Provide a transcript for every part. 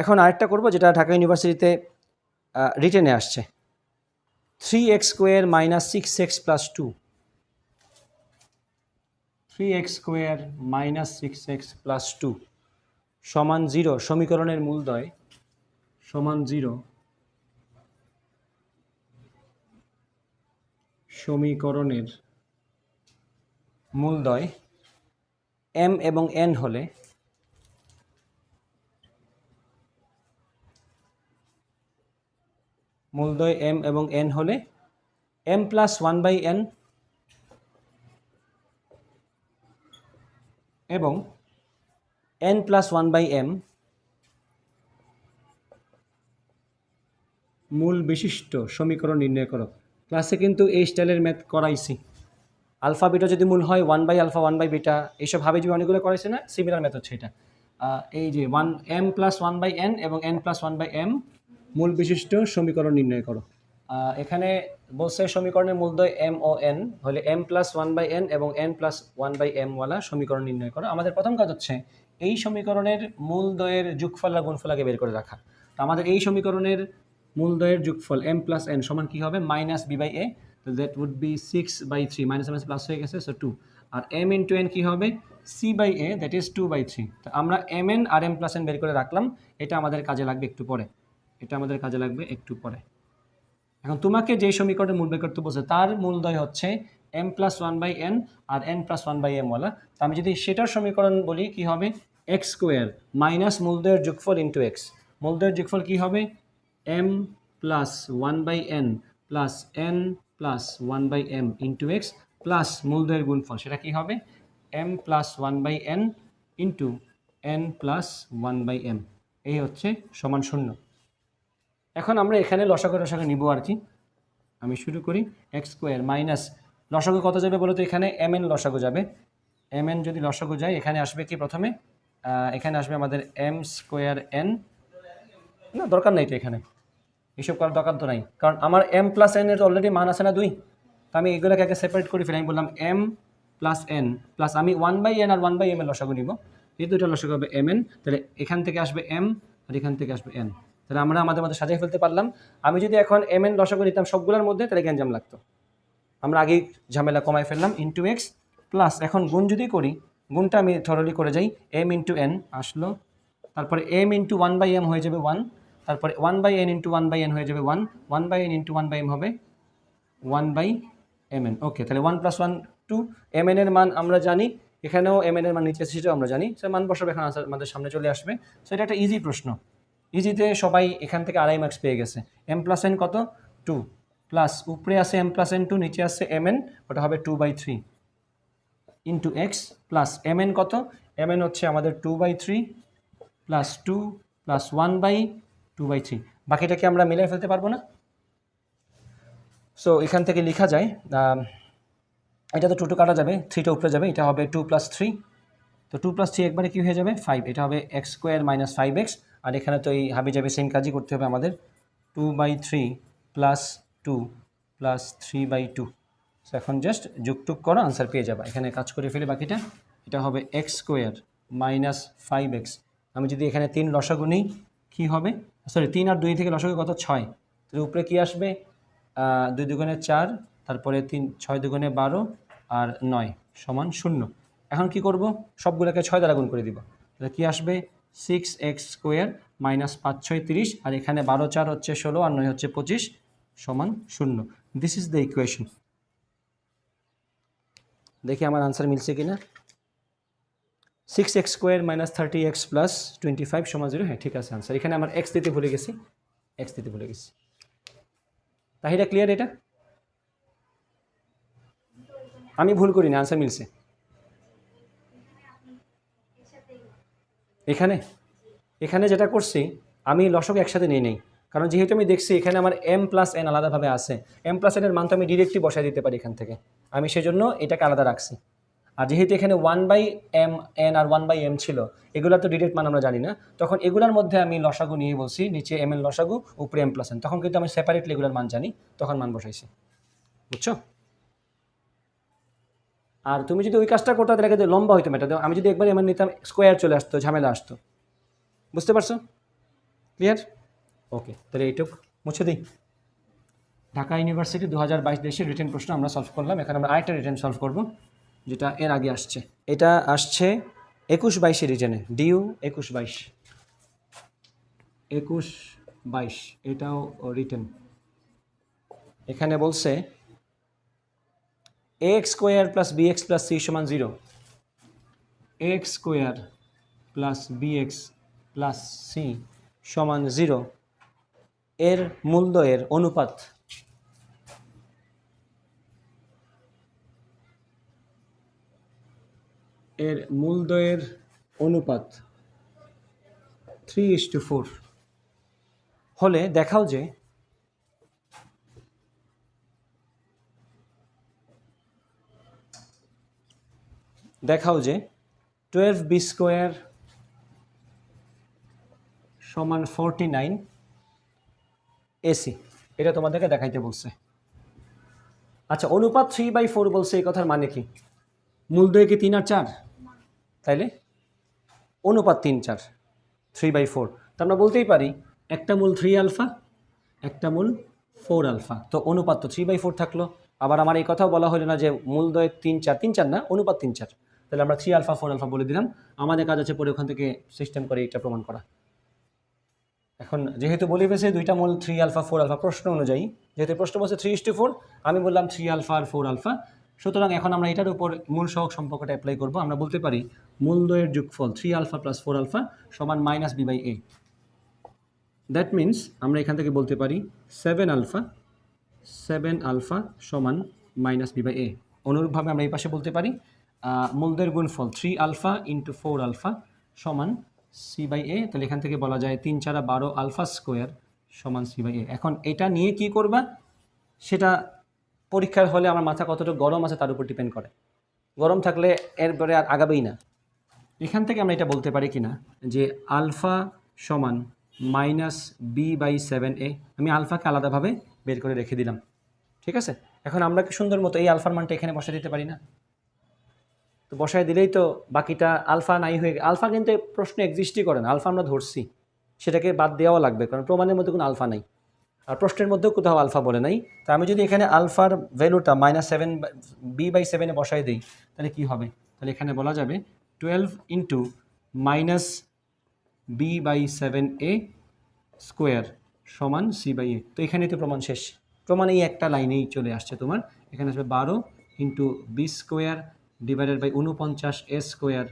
এখন আরেকটা করব, যেটা ঢাকা ইউনিভার্সিটিতে রিটেনে আসছে। Three x square minus six x plus two three x square minus six x plus two সমান জিরো সমীকরণের মূলদয় সমান জিরো সমীকরণের মূলদয় এম এবং এন হলে মূলদয় এম এবং এন হলে M plus one by N এবং N plus one by M মূল বিশিষ্ট সমীকরণ নির্ণয় করো। ক্লাসে কিন্তু এই স্টাইলের ম্যাথ করাইছি। আলফা, বিটা যদি মূল হয়, one by alpha, one by beta এইসব ভাবে যে অনেকগুলো করাইছে না? সিমিলার ম্যাথ হচ্ছে এটা। এই যে one M plus one by N এবং N plus one by M মূল বিশিষ্ট সমীকরণ নির্ণয় করো। এখানে বলছে সমীকরণের মূলদয় এম ও এন হলে M plus one by N এবং N plus one by M ওয়ালা সমীকরণ নির্ণয় করো। আমাদের প্রথম কাজ হচ্ছে এই সমীকরণের মূলদয়ের যোগফল আর গুণফল আগে বের করে রাখা। তো আমাদের এই সমীকরণের মূলদয়ের যুগফল এম প্লাস এন সমান কী হবে? মাইনাস বি বাই এ তো that would be six by three minus minus plus হয়ে গেছে সো টু আর এম ইন্টু এন কী হবে? C by A that is two by three তো আমরা এম এন আর এম প্লাস এন বের করে রাখলাম। এটা আমাদের কাজে লাগবে একটু পরে। এটা আমাদের কাজে লাগবে একটু পরে। এখন তোমাকে যে সমীকরণের মূল বের করতে বলছে, তার মূলদয় হচ্ছে M plus one by N R N plus one by M ওয়ালা। তো আমি যদি সেটার সমীকরণ বলি, কি হবে? এক্স স্কোয়ার মাইনাস মূলদয়ের যোগফল ইন্টু এক্স মূলদয়ের যোগফল কি হবে? M plus one by N plus N plus one by M into X plus মূলদয়ের গুণফল। সেটা কি হবে? M plus one by N into N plus one by M এই হচ্ছে সমান শূন্য। এখন আমরা এখানে লসাগু রসাগু নিব আর কি। আমি শুরু করি এক্স স্কোয়ার মাইনাস লসাগু কত যাবে বলো তো এখানে? এম এন লসাগু যাবে। এম এন যদি লসাগু যায়, এখানে আসবে কি প্রথমে? এখানে আসবে আমাদের এম স্কোয়ার এন না, দরকার নেই তো এখানে। এসব করার দরকার তো নাই। কারণ আমার এম প্লাস এন এর অলরেডি মান আছে না দুই। তো আমি এগুলোকে আগে সেপারেট করে ফেলি আমি বললাম এম প্লাস এন প্লাস আমি ওয়ান বাই এন আর ওয়ান বাই এম এর লসাগু নিব। এই দুটো লসাগু হবে এম এন তাহলে এখান থেকে আসবে এম আর এখান থেকে আসবে এন তাহলে আমরা আমাদের মধ্যে সাজিয়ে ফেলতে পারলাম। আমি যদি এখন এম এন লসাগু নিতাম সবগুলোর মধ্যে, তাহলে গ্যাঞ্জাম লাগতো? আমরা আগেই ঝামেলা কমাই ফেললাম ইন্টু এক্স প্লাস এখন গুণ যদি করি, গুণটা আমি থরলি করে যাই এম ইন্টু এন আসলো, তারপরে M into one by M হয়ে যাবে ওয়ান তারপরে one by N into one by N হয়ে যাবে one one by N into one by M হবে one by M N okay তাহলে one plus one two M N এর মান আমরা জানি, এখানেও এম এন এর মান নিচে সেটাও আমরা জানি। সে মান বসাবে এখানে, আমাদের সামনে চলে আসবে। সো এটা একটা ইজি প্রশ্ন। ইজিতে সবাই এখান থেকে আড়াই মার্কস পেয়ে গেছে। এম প্লাস এন কত? টু প্লাস উপরে আছে এম প্লাস এন টু নিচে আছে এম এন ওটা হবে two by three into X plus M N কত? এম এন হচ্ছে আমাদের two by three plus two plus one by two by three বাকিটাকে আমরা মিলাই ফেলতে পারব না। সো এখান থেকে লেখা যায় এটা তো টু টু কাটা যাবে থ্রিটা উপরে যাবে, এটা হবে টু প্লাস থ্রি তো টু প্লাস থ্রি একবারে কী হয়ে যাবে? ফাইভ এটা হবে X square minus five X আর এখানে তো এই হাবি যাবে সেম কাজই করতে হবে আমাদের। Two by three plus two plus three by two so এখন জাস্ট যুগটুক করো আনসার পেয়ে যাবা। এখানে কাজ করে ফেলে বাকিটা। এটা হবে X square minus five X আমি যদি এখানে তিন লসাগু নিই, কী হবে? সরি তিন আর দুই থেকে লসাগু কত? ছয়। তাহলে উপরে কী আসবে? দুই দুগুণে চার, তারপরে তিন, ছয় দুগুণে বারো আর নয় সমান শূন্য। এখন কি করব? সবগুলোকে ছয় দ্বারা গুণ করে দিব। তাহলে কী আসবে? সিক্স এক্স স্কোয়ার মাইনাস পাঁচ ছয় তিরিশ আর এখানে বারো চার হচ্ছে ষোলো আর নয় হচ্ছে পঁচিশ সমান শূন্য। দিস ইজ দ্য ইকুয়েশন দেখি আমার আনসার মিলছে কিনা। Six X square minus thirty X plus twenty five সমান জিরো হ্যাঁ ঠিক আছে আনসার এখানে আমার এক্স দিতে ভুলে গেছি। এক্স দিতে ভুলে গেছি। তাহিরা ক্লিয়ার এটা? আমি ভুল করিনি আনসার মিলছে। এখানে? এখানে যেটা করছি, আমি লসক একসাথে নিয়ে নেই। কারণ যেহেতু আমি দেখছি এখানে আমার এম প্লাস এন আলাদাভাবে আছে এম প্লাস এনের মান তো আমি ডিরেক্টলি বসাই দিতে পারি এখান থেকে। আমি সেজন্য এটাকে আলাদা রাখছি। আর যেহেতু এখানে ওয়ান বাই এম এন আর ওয়ান বাই এম ছিল, এগুলো তো ডিরেক্ট মান আমরা জানি না, তখন এগুলোর মধ্যে আমি লসাগু নিয়ে বলছি, নিচে এম এন লসাগু, উপরে এম প্লাস এন তখন কিন্তু আমি সেপারেটলি এগুলোর মান জানি, তখন মান বসাইছি। বুঝছ? আর তুমি যদি ওই কাজটা করতে, তাহলে কিন্তু লম্বা হইতো মেটা আমি যদি একবার এমন নিতাম স্কোয়ার চলে আসতো, ঝামেলা আসতো। বুঝতে পারছ? ক্লিয়ার ওকে তাহলে এইটুক। মুছে দিই। ঢাকা ইউনিভার্সিটি দু হাজার বাইশ দেশের রিটেন প্রশ্ন আমরা সলভ করলাম। এখানে আমরা আরেকটা রিটেন সলভ করব, যেটা এর আগে আসছে। এটা আসছে একুশ বাইশে রিটেনে ডিউ একুশ বাইশ। একুশ বাইশ, এটাও রিটেন এখানে বলছে X square plus B X plus C সমান zero X square plus B X plus C সমান জিরো এর মূলদয়ের অনুপাত। এর মূলদয়ের অনুপাত থ্রি ইস টু ফোর হলে দেখাও যে দেখাও যে টুয়েলভ বি স্কোয়ার সমান ফোরটি নাইন এসি এটা তোমাদেরকে দেখাইতে বলছে। আচ্ছা অনুপাত থ্রি বাই ফোর বলছে, এই কথার মানে কি? মূলদয় কি তিন আর চার? তাইলে? অনুপাত তিন চার থ্রি বাই ফোর তো আমরা বলতেই পারি, একটা মূল থ্রি আলফা একটা মূল ফোর আলফা তো অনুপাত তো থ্রি বাই ফোর থাকল। আবার আমার এই কথাও বলা হলো না যে মূলদয় তিন চার তিন চার না, অনুপাত তিন চার। তাহলে আমরা থ্রি আলফা, ফোর আলফা বলে দিলাম। আমাদের কাজ আছে পরে ওখান থেকে সিস্টেম করে এটা প্রমাণ করা। এখন যেহেতু বলে ফেছে দুইটা মূল, থ্রি আলফা, ফোর আলফা প্রশ্ন অনুযায়ী, যেহেতু প্রশ্ন বলছে থ্রি ইস টু ফোর, আমি বললাম থ্রি আলফা আর ফোর আলফা। সুতরাং এখন আমরা এটার উপর মূল সহক সম্পর্কটা অ্যাপ্লাই করব। আমরা বলতে পারি মূল মূলদয়ের যুগফল three alpha plus four alpha সমান minus B by A that means আমরা এখান থেকে বলতে পারি সেভেন আলফা সেভেন আলফা সমান মাইনাস বি বাই এ অনুরূপভাবে আমরা এই পাশে বলতে পারি মূলদের গুণফল three alpha into four alpha সমান সি বাই এ তাহলে এখান থেকে বলা যায় তিন চারা বারো আলফা স্কোয়ার সমান সি বাই এ এখন এটা নিয়ে কি করবা? সেটা পরীক্ষার হলে আমার মাথা কতটা গরম আছে তার উপর ডিপেন্ড করে। গরম থাকলে এরপরে আর আগাবেই না। এখান থেকে আমরা এটা বলতে পারি কি না, যে আলফা সমান minus B by seven A আমি আলফাকে আলাদাভাবে বের করে রেখে দিলাম। ঠিক আছে? এখন আমরা কি সুন্দর মতো এই আলফার মানটা এখানে বসে দিতে পারি না? তো বসায় দিলেই তো বাকিটা আলফা নাই হয়ে আলফা কিন্তু প্রশ্ন এক্সিস্টই করে না। আলফা আমরা ধরছি। সেটাকে বাদ দেওয়া লাগবে, কারণ প্রমাণের মধ্যে কোনো আলফা নাই। আর প্রশ্নের মধ্যেও কোথাও আলফা বলে নাই। তা আমি যদি এখানে আলফার ভ্যালুটা মাইনাস সেভেন বি বাই সেভেনে বসায় দিই, তাহলে কি হবে? তাহলে এখানে বলা যাবে twelve into minus B by seven A square সমান সি বাই এ তো এখানে তো প্রমাণ শেষ। প্রমাণ এই একটা লাইনেই চলে আসছে তোমার। এখানে আসবে বারো into B square divided by উনপঞ্চাশ এ স্কোয়ার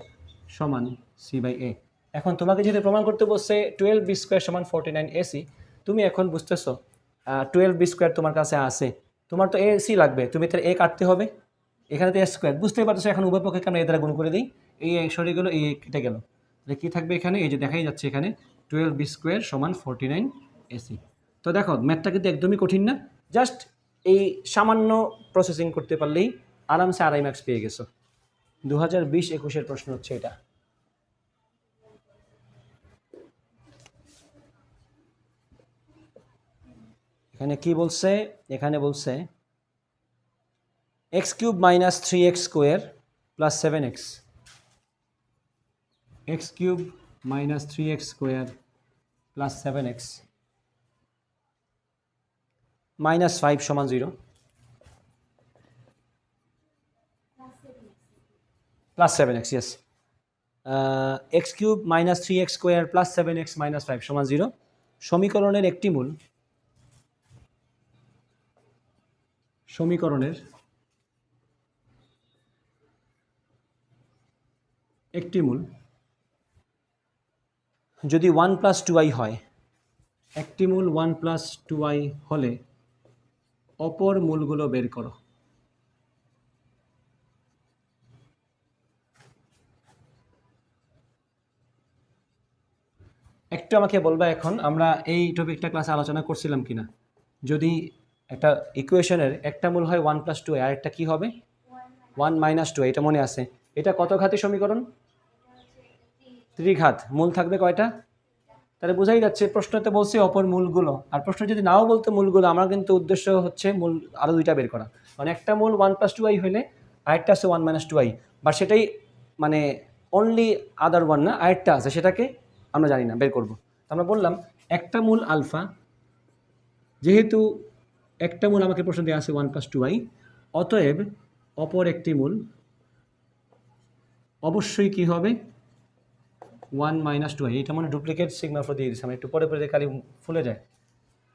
সমান সি বাই এ এখন তোমাকে যেহেতু প্রমাণ করতে বসছে টুয়েলভ বি স্কোয়ার সমান ফোরটি নাইন এসি তুমি এখন বুঝতেছো টুয়েলভ বি স্কোয়ার তোমার কাছে আছে। তোমার তো এ সি লাগবে, তুমি তার এ কাটতে হবে। এখানে তো এ স্কোয়ার বুঝতেই পারছ এখন উভয় পক্ষে আমরা এ দ্বারা গুণ করে দিই। এই এ সরে গেলো, এই কেটে গেল। তাহলে কী থাকবে এখানে? এই যে দেখাই যাচ্ছে এখানে টুয়েলভ বি স্কোয়ার সমান ফোরটি নাইন এসি তো দেখো ম্যাথটা কিন্তু একদমই কঠিন না। জাস্ট এই সামান্য প্রসেসিং করতে পারলেই আরামসে আড়াই মার্কস পেয়ে গেছো। দু হাজার বিশ একুশের প্রশ্ন হচ্ছে এটা। এখানে কি বলছে? এখানে বলছে, X cube minus three X square plus seven X. X cube minus three X square plus seven X. Minus five সমান zero. Plus seven X yes X cube minus three X square plus seven X minus five সমান zero সমীকরণের একটি মূল। সমীকরণের একটি মূল। যদি one plus two I হয়, একটি মূল ওয়ান প্লাস টু আই হলে অপর মূলগুলো বের করো। একটু আমাকে বলবা এখন, আমরা এই টপিকটা ক্লাসে আলোচনা করছিলাম কিনা? যদি একটা ইকুয়েশনের একটা মূল হয় ওয়ান প্লাস টু আর একটা কী হবে? ওয়ান মাইনাস টু এটা মনে আছে। এটা কত ঘাতি সমীকরণ? ত্রিঘাত। মূল থাকবে কয়টা? তাহলে বোঝাই যাচ্ছে, প্রশ্নতে বলছে অপর মূলগুলো। আর প্রশ্ন যদি নাও বলতে মূলগুলো, আমার কিন্তু উদ্দেশ্য হচ্ছে মূল আরও দুইটা বের করা। মানে একটা মূল ওয়ান প্লাস টু আই হলে, আরেকটা আছে ওয়ান মাইনাস টু আই বা সেটাই মানে অনলি আদার ওয়ান না, আরেকটা আছে। সেটাকে আমরা জানি না, বের করব। আমরা বললাম, একটা মূল আলফা, যেহেতু একটা মূল আমাকে প্রশ্ন দেওয়া আছে ওয়ান প্লাস টু আই অতএব অপর একটি মূল অবশ্যই কি হবে? ওয়ান মাইনাস টু আই এটা মানে ডুপ্লিকেট সিগমা ফ্লো দিয়ে দিচ্ছি আমি একটু পরে পরে খালি ফুলে যায়।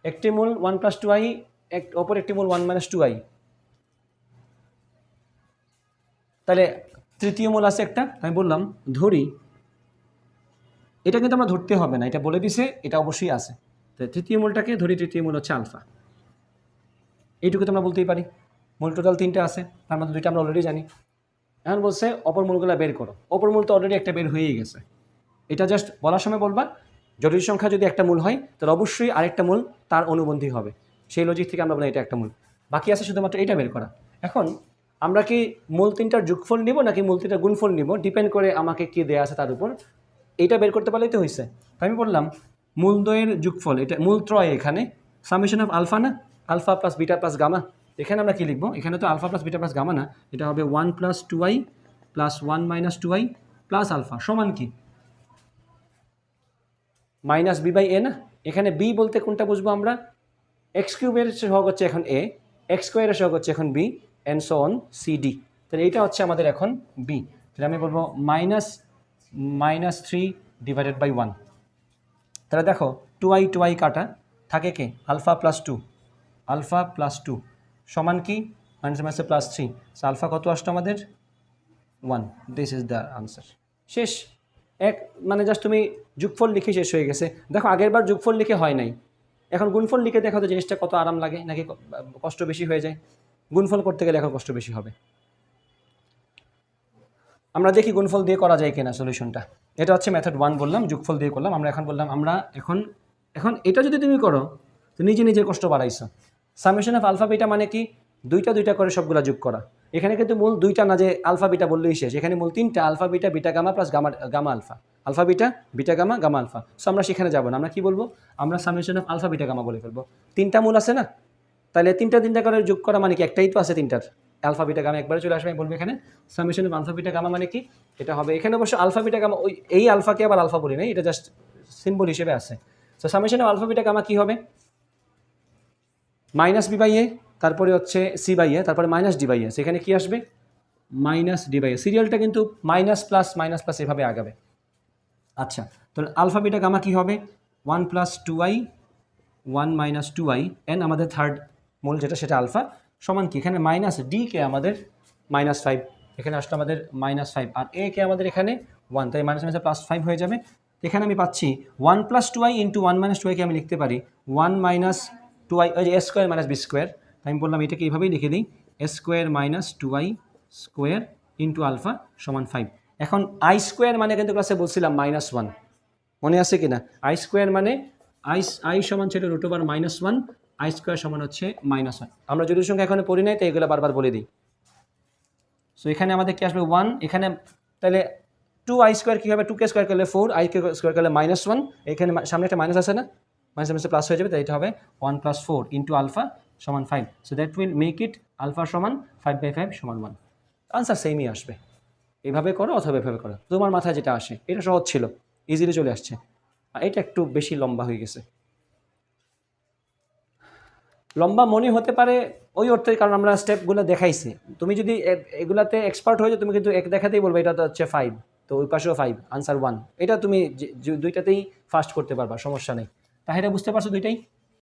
একটি মূল ওয়ান প্লাস টু আই এক, অপর একটি মূল ওয়ান মাইনাস টু আই তাহলে তৃতীয় মূল আছে একটা, আমি বললাম, ধরি এটা কিন্তু আমরা ধরতে হবে না এটা বলে দিছে এটা অবশ্যই আছে। তো তৃতীয় মূলটাকে ধরি তৃতীয় মূল হচ্ছে আলফা। এইটুকু তো আমরা বলতেই পারি মূল টোটাল তিনটে আছে তার মধ্যে দুইটা আমরা অলরেডি জানি। এখন বলছে অপর মূলগুলো বের করো। অপর মূল তো অলরেডি একটা বের হয়েই গেছে। এটা জাস্ট বলার সময় বলবা জটিল সংখ্যা যদি একটা মূল হয় তাহলে অবশ্যই আরেকটা মূল তার অনুবন্ধী হবে। সেই লজিক থেকে আমরা বলি এটা একটা মূল। বাকি আছে শুধুমাত্র এটা বের করা। এখন আমরা কি মূল তিনটার যোগফল নিব নাকি মূল তিনটার গুণফল নিব? ডিপেন্ড করে আমাকে কি দেওয়া আছে তার উপর। এইটা বের করতে পারলেই তো হয়েছে আমি বললাম, মূল দ্বয়ের যোগফল, এটা মূল ত্রয় এখানে সামেশন অফ আলফা না? Alpha plus beta plus gamma এখানে আমরা কি লিখব? এখানে তো alpha plus beta plus gamma না। এটা হবে one plus two I plus one minus two I plus alpha সমান কি? মাইনাস বি বাই এ না? এখানে বি বলতে কোনটা বুঝব আমরা? এক্স কিউবের সহগ হচ্ছে এখন এ এক্স স্কোয়ারের সহগ হচ্ছে এখন B and so on C D তাহলে এইটা হচ্ছে আমাদের এখন বি তাহলে আমি বলব minus minus three divided by one তাহলে দেখো টু আই টু আই কাটা, থাকে কে? Alpha plus two alpha plus two সমান কি? মাইনাস মাইনাসে প্লাস থ্রি আলফা কত আসতো আমাদের? One this is the answer শেষ। এক মানে জাস্ট তুমি যুগফল লিখে শেষ হয়ে গেছে। দেখো, আগের বার যুগফল লিখে হয় নাই। এখন গুণফল লিখে দেখো তো জিনিসটা কত আরাম লাগে, নাকি কষ্ট বেশি হয়ে যায়। গুণফল করতে গেলে এখন কষ্ট বেশি হবে। আমরা দেখি গুণফল দিয়ে করা যায় কিনা সলিউশনটা এটা হচ্ছে মেথড ওয়ান বললাম, যুগফল দিয়ে করলাম। আমরা এখন বললাম, আমরা এখন এখন এটা যদি তুমি করো, তো নিজে নিজের কষ্ট বাড়াইছো। সামেশন অফ আলফা বিটা মানে কি? দুইটা দুইটা করে সবগুলা যোগ করা। এখানে কিন্তু মূল দুইটা না, যে আলফা বিটা বললেই শেষ। এখানে মূল তিনটা alpha beta beta gamma plus gamma gamma alpha alpha beta beta gamma gamma alpha so আমরা সেখানে যাব না। আমরা কি বলব? আমরা summation of alpha beta gamma বলে ফেলব। তিনটা মূল আছে না? তাহলে তিনটা তিনটা করে যোগ করা মানে কি? একটাই তো আছে তিনটার। আলফা, বিটা, গামা, একবারে চলে আসবে, আমি বলব এখানে। Summation of alpha, beta, gamma মানে কি? এটা হবে। এখানে অবশ্য আলফা, বিটা, গামা, ওই এই আলফাকে আবার আলফা বলি নাই, এটা জাস্ট সিম্বল হিসেবে আছে। So summation of alpha, beta, gamma কি হবে? মাইনাস বি বাই এ, তারপরে হচ্ছে সি বাই এ, তারপরে মাইনাস ডি বাই এ। সেখানে কি আসবে? Minus D by A. সিরিয়ালটা কিন্তু মাইনাস প্লাস মাইনাস প্লাস এভাবে আগাবে। আচ্ছা তো আলফা, বিটা, গামা কি হবে? One plus two I one minus two I N আমাদের থার্ড মূল যেটা, সেটা আলফা। সমান কি? এখানে মাইনাস ডি কে আমাদের মাইনাস ফাইভ এখানে আসলে আমাদের মাইনাস ফাইভ আর এ কে আমাদের এখানে ওয়ান তাই মাইনাস মাইনাস প্লাস ফাইভ হয়ে যাবে। এখানে আমি পাচ্ছি one plus two I into one minus two আইকে আমি লিখতে পারি ওয়ান মাইনাস টু আই ওই যে S square minus B square তাই আমি বললাম এটাকে এইভাবেই লিখে দিই S square minus two I square into alpha সমান ফাইভ এখন আই স্কোয়ার মানে কিন্তু ক্লাসে বলছিলাম মাইনাস ওয়ান মনে আছে কি না আই স্কোয়ার মানে আই আই সমান ছিল root over minus one I square সমান হচ্ছে মাইনাস ওয়ান আমরা জটিল সংখ্যা এখানে পড়ি নাই, তাই এগুলো বারবার বলে দিই। সো এখানে আমাদের কি আসবে? ওয়ান এখানে তাহলে টু আই স্কোয়ার কী হবে? টু কে স্কোয়ার করলে ফোর আই কে স্কোয়ার করলে মাইনাস ওয়ান এখানে সামনে একটা মাইনাস আছে না? মাইনাস মাইনাসে প্লাস হয়ে যাবে, তাই এটা হবে one plus four into alpha সমান five so that will make it alpha সমান ফাইভ বাই ফাইভ সমান ওয়ান আনসার সেমই আসবে। এভাবে করো অথবা এভাবে করো। তোমার মাথায় যেটা আসে, এটা সহজ ছিল। ইজিলি চলে আসছে। আর এটা একটু বেশি লম্বা হয়ে গেছে। লম্বা মনে হতে পারে ওই অর্থে কারণ আমরা স্টেপগুলো দেখাইছি। তুমি যদি এগুলাতে এক্সপার্ট হয়ে যাও, তুমি কিন্তু এক দেখাতেই বলবে, এটা তো হচ্ছে ফাইভ তো ওই পাশেও ফাইভ আনসার ওয়ান এটা তুমি দুইটাতেই ফার্স্ট করতে পারবা, সমস্যা নেই। তাহলে বুঝতে পারছ দুইটাই?